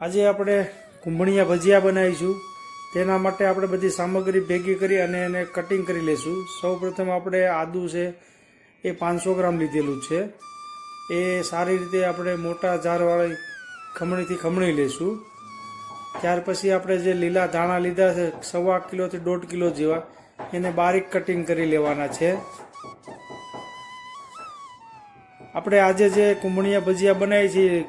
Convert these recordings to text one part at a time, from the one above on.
આજે આપણે કુંભણિયા ભજીયા બનાવીશું. તેના માટે આપણે બધી સામગ્રી ભેગી કરી અને એને કટિંગ કરી લઈશું સૌપ્રથમ આપણે આદુ છે, એ પાંચસો ગ્રામ લીધેલું છે. એ સારી રીતે આપણે મોટા જારવાળી ખમણીથી ખમણી લઈશું ત્યાર પછી આપણે જે લીલા ધાણા લીધા છે, સવા કિલોથી દોઢ કિલો જેવા, એને બારીક કટિંગ કરી લેવાના છે. આપણે આજે જે કુંભણિયા ભજીયા બનાવી છીએ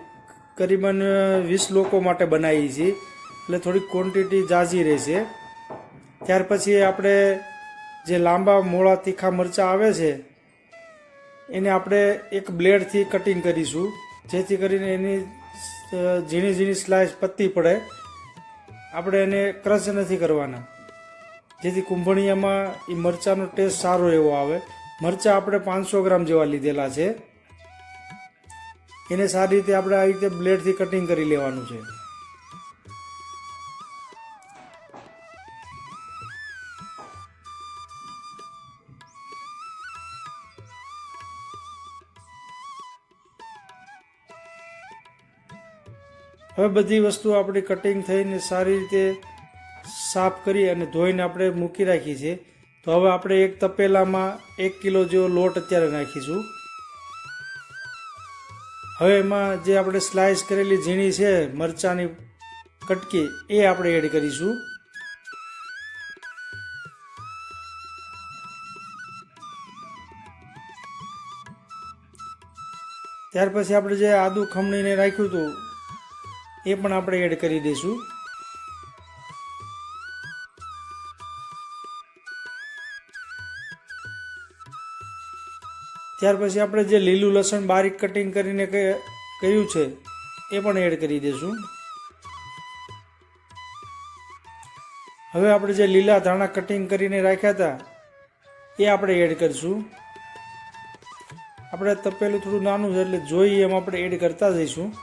કરીબન વીસ લોકો માટે બનાવી છીએ એટલે થોડીક ક્વોન્ટિટી જાજી રહેશે. ત્યાર પછી આપણે જે લાંબા મોળા તીખા મરચાં આવે છે, એને આપણે એક બ્લેડથી કટિંગ કરીશું. જેથી કરીને એની ઝીણી ઝીણી સ્લાઇસ પત્તી પડે. આપણે એને ક્રશ નથી કરવાના. જેથી કુંભણિયામાં એ મરચાંનો ટેસ્ટ સારો એવો આવે. મરચાં આપણે પાંચસો ગ્રામ જેવા લીધેલા છે. એને સારી રીતે આપણે આવી રીતે બ્લેડથી કટિંગ કરી લેવાનું છે. હવે બધી વસ્તુ આપણી કટિંગ થઈને સારી રીતે સાફ કરી અને ધોઈને આપણે મૂકી રાખી છે. તો હવે આપણે એક તપેલામાં એક કિલો જેવો લોટ અત્યારે નાખીશું. હવે એમાં જે આપણે સ્લાઇસ કરેલી ઝીણી છે, મરચાંની કટકી, એ આપણે એડ કરીશું. ત્યાર પછી આપણે જે આદુ ખમણીને રાખ્યું હતું, એ પણ આપણે એડ કરી દઈશું. ત્યાર પછી આપણે જે લીલું લસણ બારીક કટિંગ કરીને કર્યું છે, એ પણ એડ કરી દઈશું. હવે આપણે જે લીલા ધાણા કટિંગ કરીને રાખ્યા હતા, એ આપણે એડ કરીશું. આપણે તપેલું થોડું નાનું છે એટલે જોઈએ એમ આપણે એડ કરતા જઈશું.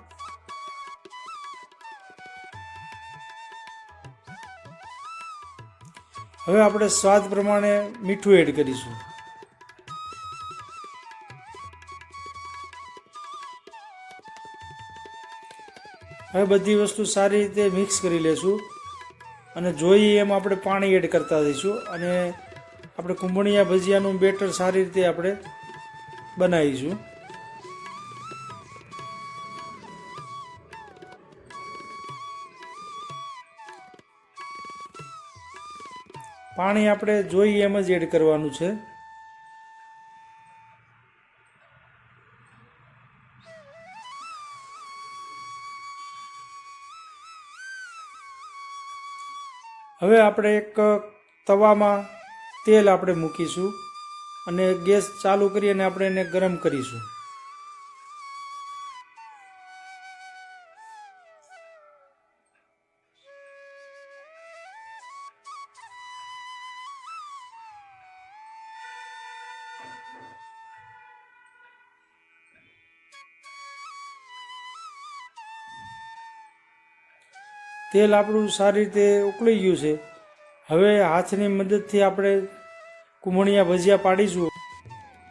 હવે આપણે સ્વાદ પ્રમાણે મીઠું એડ કરીશું. હવે બધી વસ્તુ સારી રીતે મિક્સ કરી લેશું. અને જોઈએ એમ આપણે પાણી એડ કરતા જઈશું અને આપણે કુંભણિયા ભજીયાનું બેટર સારી રીતે આપણે બનાવીશું. પાણી આપણે જોઈએ એમ જ એડ કરવાનું છે. હવે આપણે એક તવામાં તેલ આપણે મૂકીશું અને ગેસ ચાલુ કરી અને આપણે એને ગરમ કરીશું. તેલ આપણું સારી રીતે ઉકળી ગયું છે. હવે હાથની મદદથી આપણે કુંભણિયા ભજીયા પાડીશું.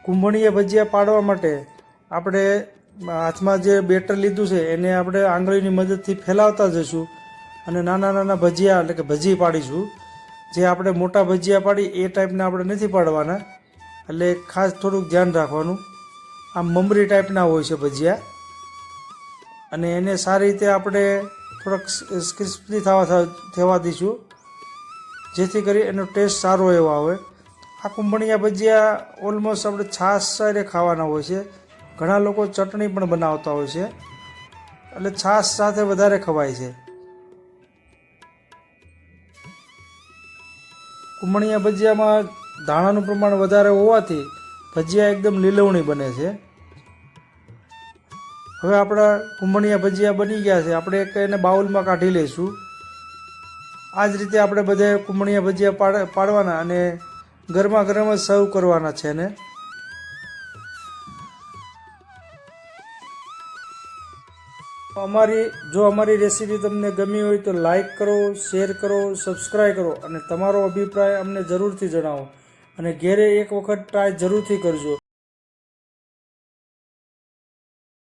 કુંભણિયા ભજીયા પાડવા માટે આપણે હાથમાં જે બેટર લીધું છે, એને આપણે આંગળીની મદદથી ફેલાવતા જઈશું અને નાના નાના ભજીયા એટલે કે ભજી પાડીશું. જે આપણે મોટા ભજીયા પાડી એ ટાઈપના આપણે નથી પાડવાના. એટલે ખાસ થોડુંક ધ્યાન રાખવાનું. આમ મમરી ટાઈપના હોય છે ભજીયા. અને એને સારી રીતે આપણે થોડાક ક્રિસ્પી થવા થવા- દઈશું જેથી કરી એનો ટેસ્ટ સારો એવો આવે. આ કુંભણિયા ભજીયા ઓલમોસ્ટ આપણે છાશ સાથે ખાવાના હોય છે. ઘણા લોકો ચટણી પણ બનાવતા હોય છે. એટલે છાશ સાથે વધારે ખવાય છે. કુંભણિયા ભજીયામાં ધાણાનું પ્રમાણ વધારે હોવાથી ભજીયા એકદમ લીલવણી બને છે. હવે આપણા કુંભણિયા ભજીયા બની ગયા છે. આપણે એક એને બાઉલમાં કાઢી લઈશું. આ જ રીતે આપણે બધે કુંભણિયા ભજીયા પાડ, પાડવાના અને ગરમા ગરમ જ સર્વ કરવાના છે ને અમારી, જો અમારી રેસીપી તમને ગમી હોય તો લાઈક કરો, શેર કરો, સબસ્ક્રાઈબ કરો અને તમારો અભિપ્રાય અમને જરૂરથી જણાવો. અને ઘેરે એક વખત ટ્રાય જરૂરથી કરજો.